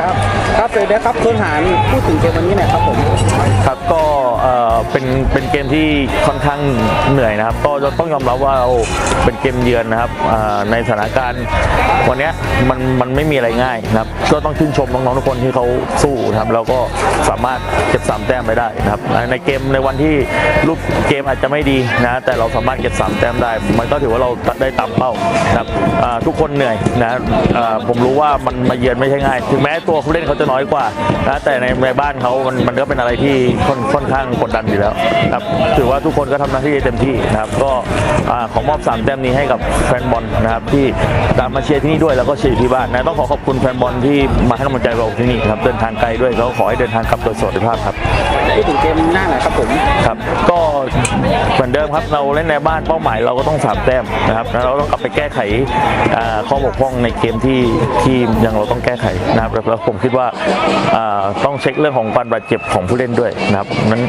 ครับ ครับเลยนะครับคุณหารพูดถึงเกมวันนี้หน่อยครับผม ครับก็ เป็นเป็นเกมที่ค่อนข้างเหนื่อยนะครับก็ต้องยอมรับว่าเราเป็นเกมเยือนนะครับในสถานการณ์วันนี้มันมันไม่มีอะไรง่ายนะครับก็ต้องชื่นชมน้องๆทุกคนที่เขาสู้นะครับแล้วก็สามารถเก็บสามแต้มไปได้นะครับในเกมในวันที่รูปเกมอาจจะไม่ดีนะแต่เราสามารถเก็บสามแต้มได้ มันก็ถือว่าเราได้ตามเป้านะครับทุกคนเหนื่อยนะผมรู้ว่ามันมาเยือนไม่ใช่ง่าย ถึงแม้ตัวผู้เล่นเขาจะน้อยกว่านะแต่ในในบ้านเขามันมันก็เป็นอะไรที่ค่อนค่อนข้างกดดันอยู่แล้วครับถือว่าทุกคนก็ทำหน้าที่เต็มที่นะครับก็ขอมอบสามแต้มนี้ให้กับแฟนบอลนะครับที่ตามมาเชียร์ที่นี่ด้วยแล้วก็เชียร์ที่บ้านนะต้องขอขอบคุณแฟนบอลที่มาให้กำลังใจเราที่นี่ครับเดินทางไกลด้วยก็ขอให้เดินทางกลับโดยสวัสดิภาพครับ พูดถึงเกมหน้าหน่อยครับผมครับ ก็เหมือนเดิมครับเราเล่นในบ้านเป้าหมายเราก็ต้องสามแต้มนะครับแล้วเราต้องกลับไปแก้ไขข้อบกพร่องในเกมที่ที่ยังเราต้องแก้ไขนะครับแล้วผมคิดว่าต้องเช็คเรื่องของการบาดเจ็บของผู้เล่นด้วยนะครับนั้น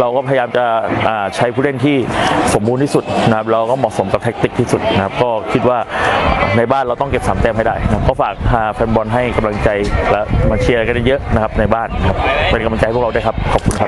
เราก็พยายามจะใช้ผู้เล่นที่สมบูรณ์ที่สุดนะครับเราก็เหมาะสมกับแท็กติกที่สุดนะครับก็คิดว่าในบ้านเราต้องเก็บสามแต้มให้ได้นะครับก็ฝากแฟนบอลให้กำลังใจและมาเชียร์กันเยอะนะครับในบ้านครับเป็นกำลังใจพวกเราด้วยครับขอบคุณครับ